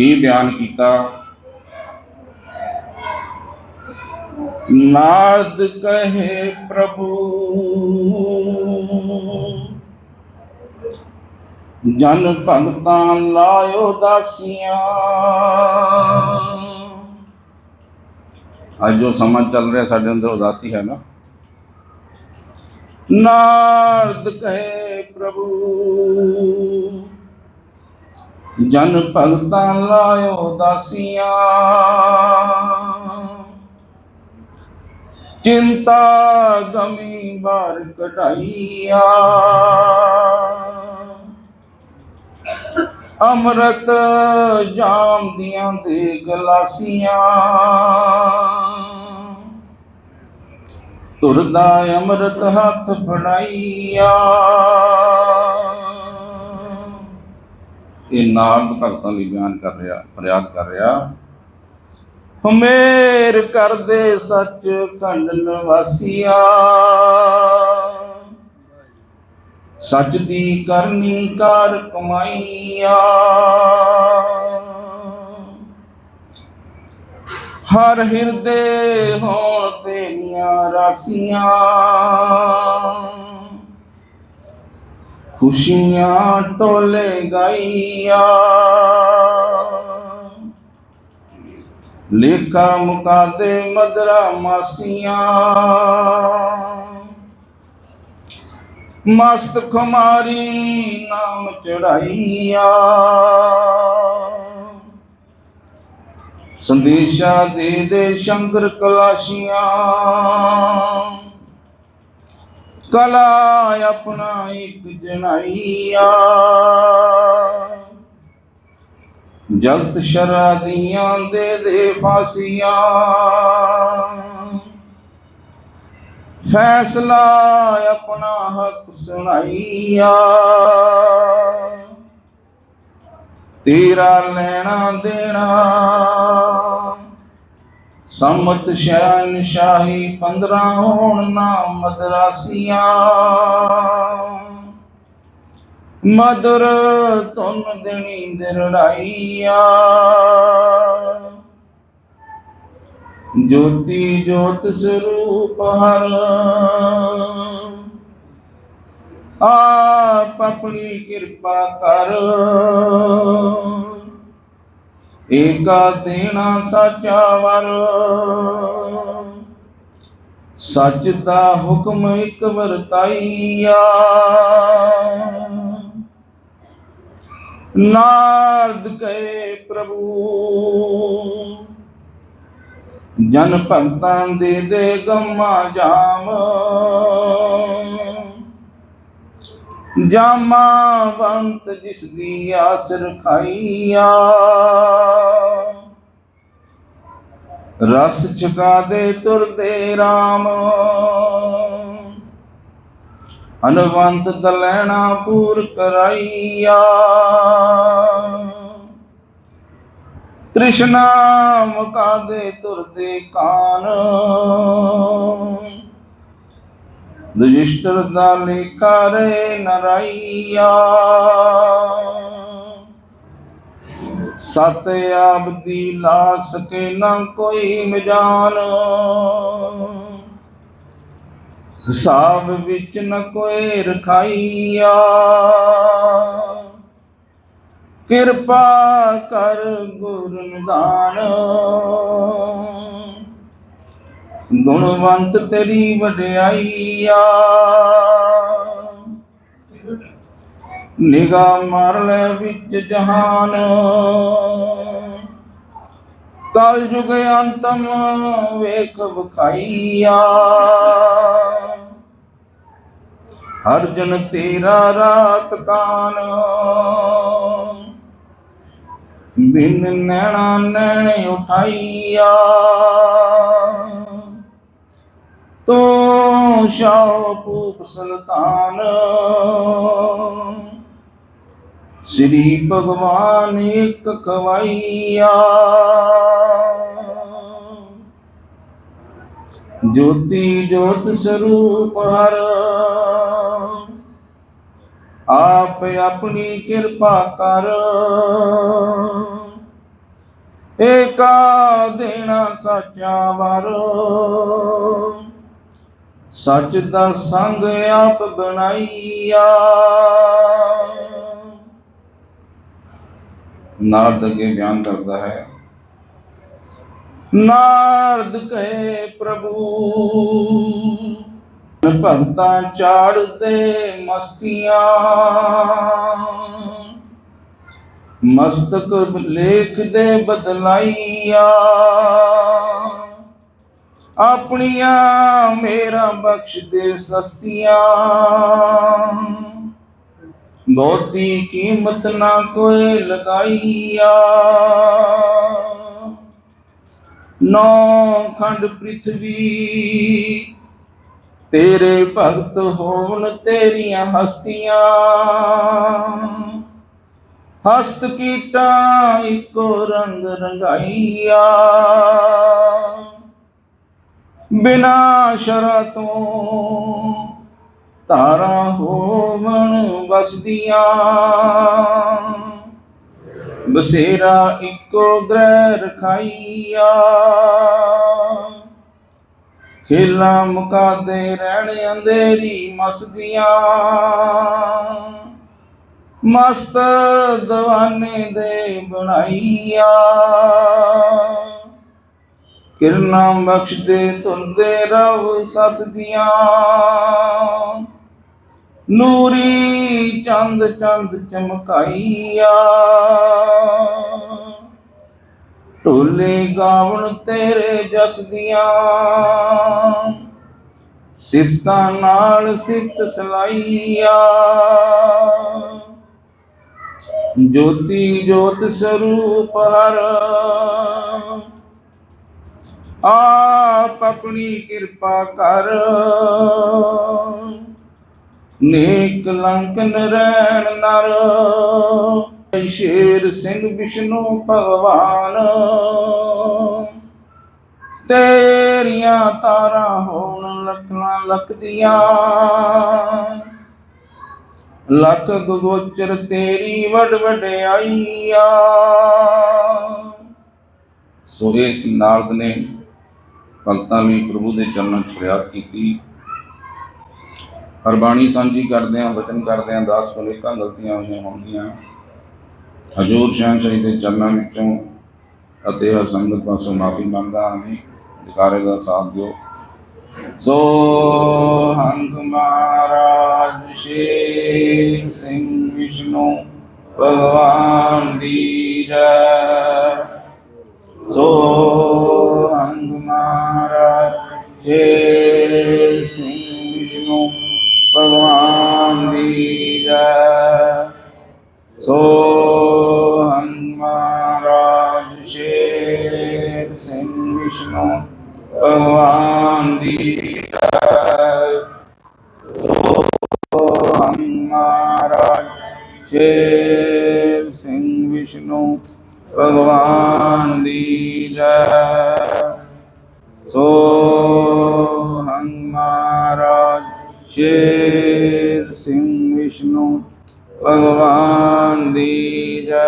ਇਹ ਬਿਆਨ ਕੀਤਾ। ਨਾਰਦ ਕਹੇ, ਪ੍ਰਭੂ, ਜਨ ਭਗਤਾਂ ਲਾਇਓ ਦਾਸੀਆਂ। ਅੱਜ ਜੋ ਸਮਾਂ ਚੱਲ ਰਿਹਾ, ਸਾਡੇ ਅੰਦਰ ਉਦਾਸੀ ਹੈ ਨਾ। ਨਾਰਦ ਕਹੇ, ਪ੍ਰਭੂ ਜਨ ਭਗਤਾਂ ਲਾਇਓ ਦਾਸੀਆਂ। ਚਿੰਤਾ ਗਮੀ ਬਾਰ ਕਢਾਈਆ। ਅੰਮ੍ਰਿਤ ਜਾਮ ਦੀਆਂ ਦੇ ਗਲਾਸੀਆਂ। ਤੁਰਦਾ ਅੰਮ੍ਰਿਤ ਹੱਥ ਫੜਾਈਆ। ਇਹ ਨਾਮ ਭਗਤਾਂ ਲਈ ਬਿਆਨ ਕਰ ਰਿਹਾ, ਫਰਿਆਦ ਕਰ ਰਿਹਾ। ਹਮੇਰ ਕਰਦੇ ਸੱਚ ਖੰਡਨ ਵਾਸੀਆ ਸੱਚ ਦੀ ਕਰਨੀ ਕਰ ਕਮਾਈਆ। ਹਰ ਹਿਰਦੇ ਹੋ ਤੇਰੀਆਂ ਰਾਸੀਆਂ। ਖੁਸ਼ੀਆਂ ਟੋਲੇ ਗਾਈਆ। ਮੁਕਾ ਦੇ ਮਦਰਾ ਮਾਸੀਆਂ। ਮਸਤ ਖੁਮਾਰੀ ਨਾਮ ਚੜਾਈਆ। ਸੰਦੇਸ਼ਾ ਦੇ ਦੇ ਸ਼ੰਕਰ ਕਲਾਸ਼ੀਆਂ। ਕਲਾ ਆਪਣਾ ਇੱਕ ਜਨਾਈਆ ਜਗਤ ਸ਼ਰਾਦੀਆਂ ਦੇ ਦੇ ਫਾਸੀਆਂ। ਫੈਸਲਾ ਆਪਣਾ ਹੱਕ ਸੁਣਾਈਆ। ਤੇਰਾ ਲੈਣਾ ਦੇਣਾ। ਸੰਮਤ ਸ਼ਰਨ ਸ਼ਾਹੀ 15 ਹੋਣ ਨਾ ਮਦਰਾਸੀਆਂ। ਮਦਰ ਤੁਨ ਦੇਣੀ ਦਿਰੜਾਈਆ। ਜੋਤੀ ਜੋਤ ਸਰੂਪ ਹਰ। ਆਪ ਆਪਣੀ ਕਿਰਪਾ ਕਰ। ਏਕਾ ਦੇਣਾ ਸਾਚਾ ਵਰ। ਸੱਚ ਦਾ ਹੁਕਮ ਇੱਕ ਵਰਤਾਈਆ। ਨਾਰਦ ਕਹੇ ਪ੍ਰਭੂ, ਜਨ ਭਗਤਾਂ ਦੇ ਦੇ ਗਮਾ ਜਾਮ। ਜਾਮਾਵੰਤ ਜਿਸ ਦੀ ਆਸ ਰਖਾਈਆ। ਰਸ ਛਕਾ ਦੇ ਤੁਰਦੇ RAM ਅਨਵੰਤ ਦਲੈਣਾ ਪੂਰ ਕਰਾਈਆ। ਤ੍ਰਿਸ਼ਨਾ ਮੁਕਾ ਦੇ ਤੁਰਦੇ ਕਾਨ। ਰਜਿਸਟਰ ਦਾ ਲੇਖਾ ਰੇ ਨਰਾਈਆ। ਸਤ ਆਬਦੀ ਲਾ ਸਕੇ ਨਾ ਕੋਈ ਮਜਾਨ। ਹਿਸਾਬ ਵਿੱਚ ਨ ਕੋਈ ਰਖਾਈਆ। ਕਿਰਪਾ ਕਰ ਗੁਰ ਨਿਦਾਨ ਗੁਣਵੰਤ ਤੇਰੀ ਵਡਿਆਈਆ। ਨਿਗਾ ਮਾਰ ਲੈ ਵਿੱਚ ਜਹਾਨ। ਕਲ ਯੁਗ ਅੰਤਮ ਵੇਖ ਵਿਖਾਈਆ। ਹਰ ਜਨ ਤੇਰਾ ਰਾਤ ਕਾਨ। ਬਿਨ ਨੈਣਾ ਨੈਣ ਉਠਾਈਆ। ਤੂੰ ਸ਼ਾਹ ਸੁਲਤਾਨ ਸ੍ਰੀ ਭਗਵਾਨ ਇੱਕ ਕਵਾਈਆ ਜੋਤੀ ਜੋਤ ਸਰੂਪ ਹਰ। ਆਪ ਆਪਣੀ ਕਿਰਪਾ ਕਰ। ਏਕਾ ਦੇਣਾ ਸੱਚਾ ਵਰ। ਸੱਚ ਦਾ ਸੰਗ ਆਪ ਬਣਾਈਆ। ਨਾਰਦ ਅੱਗੇ ਬਿਆਨ ਕਰਦਾ ਹੈ, ਨਾਰਦ ਕਹੇ ਪ੍ਰਭੂ, ਭਗਤਾਂ ਚਾੜਦੇ ਮਸਤੀਆਂ, ਮਸਤਕ ਲੇਖ ਦੇ ਬਦਲਾਈਆ। ਆਪਣੀਆਂ ਮੇਰਾ ਬਖਸ਼ ਦੇ ਸਸਤੀਆਂ। ਬਹੁਤੀ ਕੀਮਤ ਨਾ ਕੋਈ ਲਗਾਈਆ। ਨੌ ਖੰਡ ਪ੍ਰਿਥਵੀ, ਤੇਰੇ ਭਗਤ ਹੋਣ ਤੇਰੀਆਂ ਹਸਤੀਆਂ। ਹਸਤ ਕੀਟਾ ਇੱਕੋ ਰੰਗ ਰੰਗਾਈਆ। ਬਿਨਾ ਸ਼ਰਾ ਤੋਂ ਤਾਰਾ ਹੋਵਣ ਵਸਦੀਆਂ। ਬਸੇਰਾ ਇੱਕੋ ਗ੍ਰਹਿ ਰਖਾਈਆ। ਖੇਲਾਂ ਮੁਕਾਦੇ ਰਹਿਣ ਅੰਧੇਰੀ ਮਸਦੀਆਂ। ਮਸਤ ਦਵਾਨੇ ਦੇ ਬਣਾਈਆ। ਕਿਰਨਾਂ ਬਖਸ਼ਦੇ ਤੁਰਦੇ ਰਵ ਸਸਦੀਆਂ ਨੂਰੀ ਚੰਦ ਚੰਦ ਚਮਕਾਈਆ। ਢੋਲੇ ਗਾਵਣ ਤੇਰੇ ਜਸ ਦੀਆਂ। ਸਿਫਤਾਂ ਨਾਲ ਸਿਫਤ ਸਲਾਈਆ। ਜੋਤੀ ਜੋਤ ਸਰੂਪ ਹਰ ਆਪ ਆਪਣੀ ਕਿਰਪਾ ਕਰ। ਨੇਕ ਲੰਕ ਨਰੈਣ ਨਰ, ਸ਼ੇਰ ਸਿੰਘ ਵਿਸ਼ਨੂੰ ਭਗਵਾਨ। ਤੇਰੀਆਂ ਤਾਰਾਂ ਹੋਣ, ਲੱਖਾਂ ਲੱਖ ਦੀਆਂ ਲੱਖ ਗੋਚਰ ਤੇਰੀ ਵਡ ਵਡਿਆਈਆ। ਸੋ ਇਸ ਨਾਰਦ ਨੇ ਭਗਤਾਂ ਨੇ ਪ੍ਰਭੂ ਦੇ ਚਰਨਾਂ 'ਚ ਫਰਿਆਦ ਕੀਤੀ। ਹਰ ਬਾਣੀ ਸਾਂਝੀ ਕਰਦਿਆਂ, ਵਚਨ ਕਰਦਿਆਂ, ਦਾਸ ਕੋਲ ਗਲਤੀਆਂ ਹੋਈਆਂ ਹੋਣਗੀਆਂ। ਹਜੂਰ ਸ਼ਹਿਨशाही ਦੇ ਚਰਨਾਂ ਵਿੱਚੋਂ ਅਤੇ ਹਰ ਸੰਗਤ ਪਾਸੋਂ ਮਾਫੀ ਮੰਗਦਾ ਹਾਂ ਜੀ। ਜਕਾਰੇ ਦਾ ਸਾਥ ਦਿਓ। ਸੋ ਹੰਗ ਮਹਾਰਾਜ ਸ਼ੇਰ ਸਿੰਘ ਵਿਸ਼ਨੂੰ ਭਗਵਾਨ ਦੀ ਜੈ। ਸੋ ਮਹਾਰਾਜ ਸ਼ੇਰ ਸਿੰਘ ਵਿਸ਼ਨੂੰ ਭਗਵਾਨ ਦੀ ਜੈ ਸੋ ਹੰਗ ਮਹਾਰਾਜ ਸ਼ੇਰ ਸਿੰਘ ਵਿਸ਼ਨੂੰ ਭਗਵਾਨ ਦੀ ਜੈ ਸੋ ਹੰਗ ਮਹਾਰਾਜ ਸ਼ੇਰ ਸਿੰਘ ਵਿਸ਼ਨੂੰ ਸ਼ੇਰ ਸਿੰਘ ਵਿਸ਼ਨੂੰ ਭਗਵਾਨ ਦੀ ਜੈ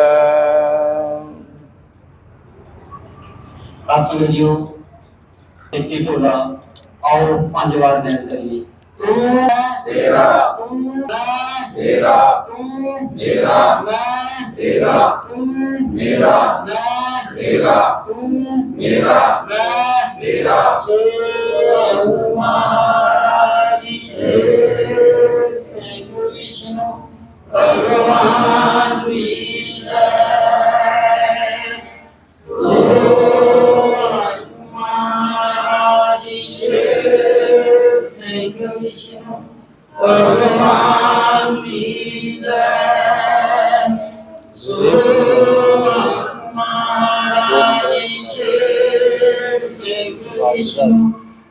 ਆਸਨ ਜੀਓ ਇੱਕੀ ਢੋਲਾ ਆਓ ਪੰਜ ਵਾਰ ਬੈਠ ਕਰੀਏ ਤੂੰ ਤੇਰਾ, ਤੂੰ ਮੈਂ ਤੇਰਾ, ਤੂੰ ਮੇਰਾ, ਮੈਂ ਤੇਰਾ, ਤੂੰ ਮੇਰਾ, ਮੈਂ ਤੇਰਾ, ਤੂੰ ਮੇਰਾ, ਮੈਂ ਤੇਰਾ। ਸ੍ਰੀ ਮਹਾਰਾਜ ਭਗਵਾਨ ਦੀ ਜੈ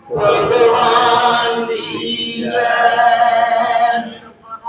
ਭਗਵਾਨ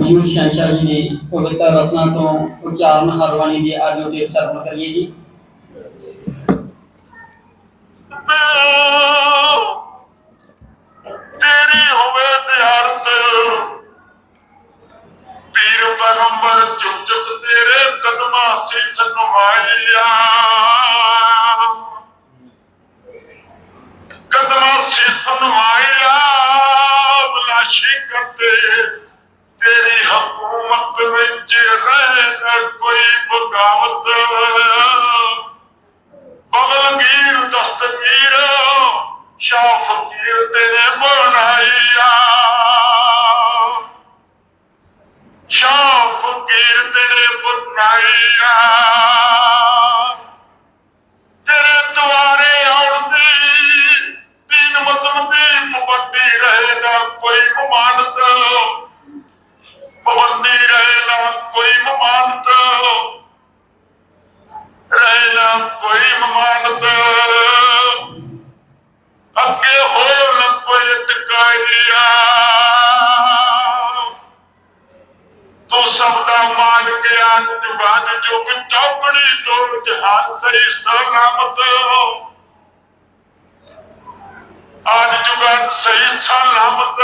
ਮਹਾਰਾਜ ਸ਼ੇਰ ਜੀ ਹਜੂਰ ਦੀ ਪਵਿੱਤਰ ਰਸਨਾ ਤੋਂ ਉਚਾਰਨ ਹਰਵਾਣੀ ਦੀ ਆਡੀਓ ਟੇਪ ਸਰਵਣ ਕਰੀਏ ਜੀ। ਤੇਰੀ ਹੋਵੇ ਦਿਹਾਰਤ ਪੀਰ ਪੈਗੰਬਰ ਚੁੱਕ ਚੁੱਕ ਤੇਰੇ ਕਦਮਾਂ ਸੀਸ ਨਵਾਈਆ ਕਦਮਾਂ ਸੀਸ ਨਵਾਈਆ ਬਲਾਸ਼ੀ ਕਰਦੇ। ਤੇਰੀ ਹਕੂਮਤ ਵਿੱਚ ਰਹਿ ਕੋਈ ਬਗਾਵਤ ਬਗਲਗੀਰ ਦਸਤਗੀਰ ਸ਼ਾਹ ਫਕੀਰ ਤੇਰੇ ਬਣਾਈਆ ਸ਼ਾਹ ਫਕੀਰ ਤੇਰੇ ਬਣਾਈਆ ਤੇਰੇ ਦੁਆਰੇ ਆਉਣ ਦੀ ਤੀਨ ਮਜ਼ਮ ਦੀ ਪਾਬੰਦੀ ਰਹੇ ਨਾ ਕੋਈ ਮਮਾਨਤ। ਪਾਬੰਦੀ ਰਹੇ ਨਾ ਕੋਈ ਮਮਾਨਤ। ਰਹਿਣਾ ਕੋਈ ਮਮਾਨਤ। ਅੱਗੇ ਹੋਰ ਨਾ ਕੋਈ ਟਿਕਾਇਆ। ਤੂੰ ਸਭ ਦਾ ਮਾਲਕ ਆ, ਜੁਗਾਦ ਜੁਗ ਚੌਪੜੀ ਦੋ ਜਹਾਨ ਸਹੀ ਸਲਾਮਤ। ਆਜ ਜੁਗਾਦ ਸਹੀ ਸਲਾਮਤ।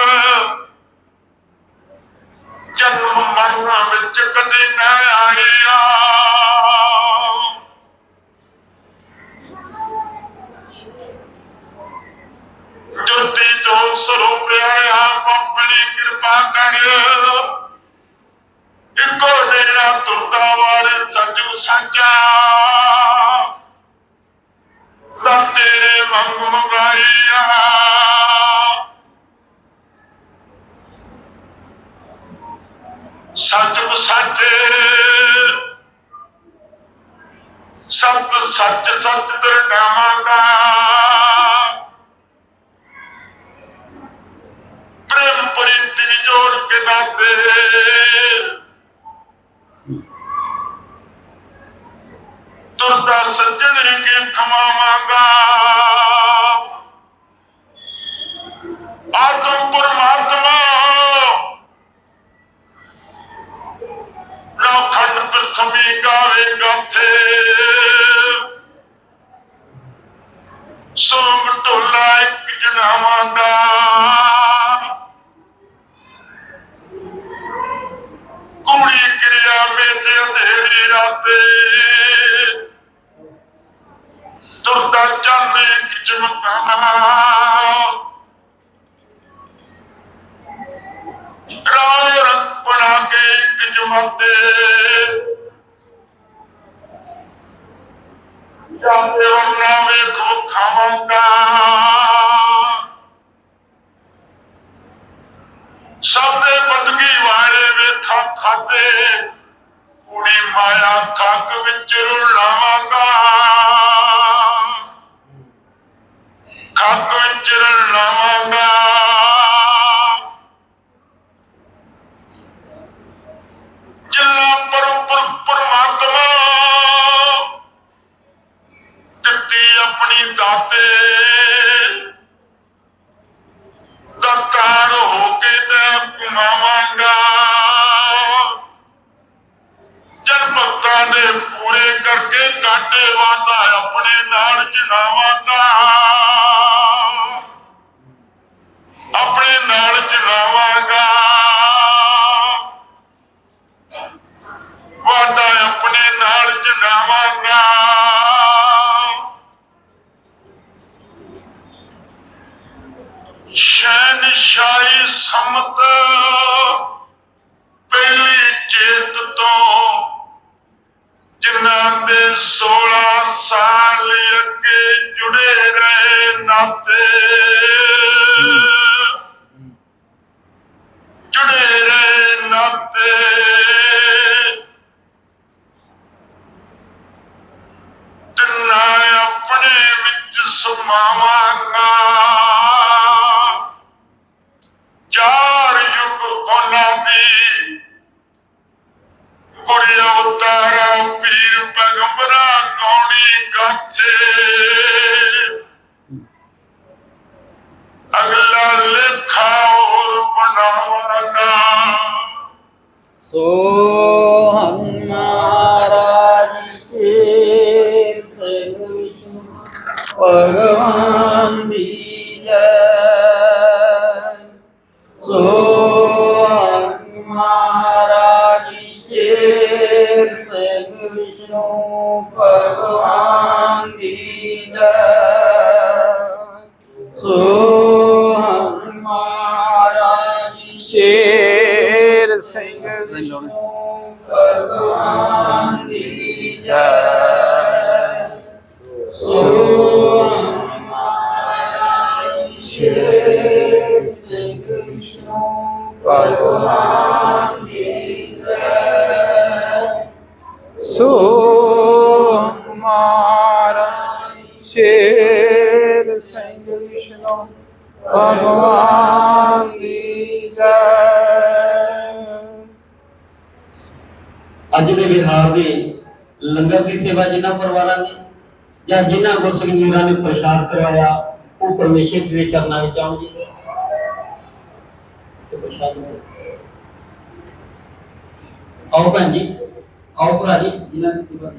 ਜਨਮ ਮਰਨ ਵਿੱਚ ਕਦੇ ਨਾ ਆਇਆ। ਜੁੱਤੀ ਜੋ ਸਰੂਪ ਆਇਆ ਆਪਣੀ ਕਿਰਪਾ ਕਰ। ਇੱਕੋ ਡੇਰਾ ਤੁਰਦਾ ਵਾਰ ਸੰਜੂ ਸਾਂਝਾ। ਦਾ ਤੇਰੇ ਮੰਗ ਮੰਗਾਈਆ। ਸੱਚ। ਬਸਾਚੇ ਸਤ ਸੱਚ ਸੱਚ ਦਰਨਾਵਾਂਗਾ ਪ੍ਰੇਮ ਪ੍ਰੀਤੀ ਨੀ ਜੋੜ ਕੇ ਨਾਤੇ ਤੁਰਦਾ ਸੱਜਣ ਕੇ ਖਮਾਵਾਂਗਾ ਆਤਮ ਪਰਮਾਤਮਾ আমি কারে কাছে ਜਾਂਦੇ ਵਰਨਾ ਵੇਖੋ ਖਾਵਾਂਗਾ ਸਭ ਦੇ ਬੰਦਗੀ ਵਾਲੇ ਵੇਖਾਂ ਖਾਤੇ ਕੁੜੀ ਮਾਇਆ ਕੱਕ ਵਿੱਚ ਰੁਲਾਵਾਂਗਾ ਆਪਣੀ ਦਾਤੇ ਦਰਕਾਰ ਹੋ ਕੇ ਜਿਨ੍ਹਾਂ ਦੇ 16 ਸਾਲ ਅੱਗੇ ਜੁੜੇ ਰਹੇ ਨਾਤੇ। ਜੁੜੇ ਰਹੇ ਨਾਤੇ। ਤਿੰਨਾ ਆਪਣੇ ਵਿੱਚ ਸਮਾਵਾਂਗਾ 같은 ਸੇਵਾ ਜਿਨ੍ਹਾਂ ਪਰਿਵਾਰਾਂ ਨੇ ਜਾਂ ਜਿਨ੍ਹਾਂ ਗੁਰਸਿੱਖ ਨੇ ਪ੍ਰਸ਼ਾਦ ਕਰਵਾਇਆ, ਉਹ ਪਰਮੇਸ਼ਰ ਦੇ ਚਰਨਾਂ ਵਿੱਚ ਆਉਣਗੇ। ਤੇ ਪ੍ਰਸ਼ਾਦ ਆਓ ਭੈਣ ਜੀ, ਆਓ ਭਰਾ ਜੀ, ਜਿਨ੍ਹਾਂ ਦੀ ਸੇਵਾ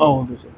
ਆਓ ਤੁਸੀਂ।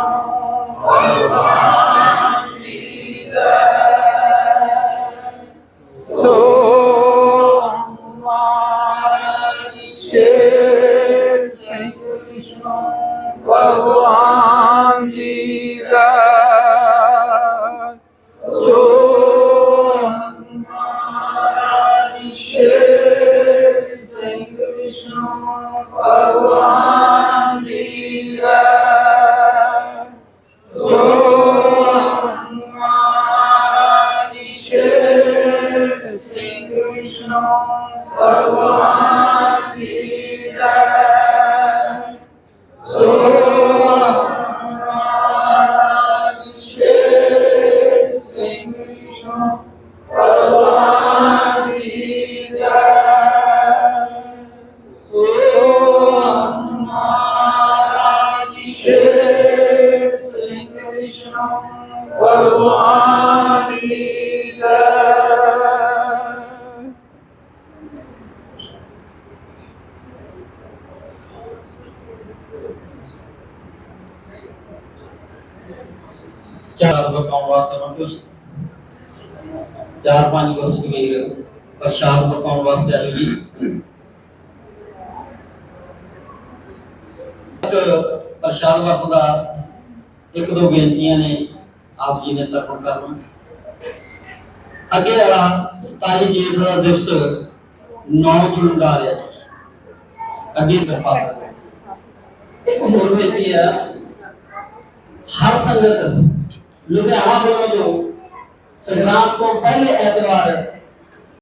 ਸੋ ਸਿੰਘ ਵਿਸ਼ਨੂੰ ਚਾਰ ਬਕਾਉਣ ਵਾਸਤੇ ਮੰਗੋ ਜੀ ਚਾਰ ਪੰਜ ਗੁਰਸਿੱਖ ਪ੍ਰਸ਼ਾਦ ਬਕਾਉਣ ਵਾਸਤੇ ਆਏ ਜੀ ਇੱਕ ਪ੍ਰਸ਼ਾਦ ਵਰਤਦਾ, ਇੱਕ ਦੋ ਬੇਨਤੀਆਂ ਨੇ ਆਪ ਜੀ ਨੇ ਸਰਪਣ ਕਰਨਾ ਅੱਗੇ ਵਾਲਾ 27 ਜੇਠ ਦਾ ਦਿਵਸ 9 ਜੂਨ ਦਾ ਆ ਰਿਹਾ। ਅੱਗੇ ਕਿਰਪਾ ਇੱਕ ਹੋਰ ਬੇਨਤੀ ਹੈ ਹਰ ਸੰਗਤ ਲੁਧਿਆਣਾ ਵੱਲੋਂ ਜੋ ਸੰਗਰਾਮ ਤੋਂ ਪਹਿਲੇ ਐਤਵਾਰ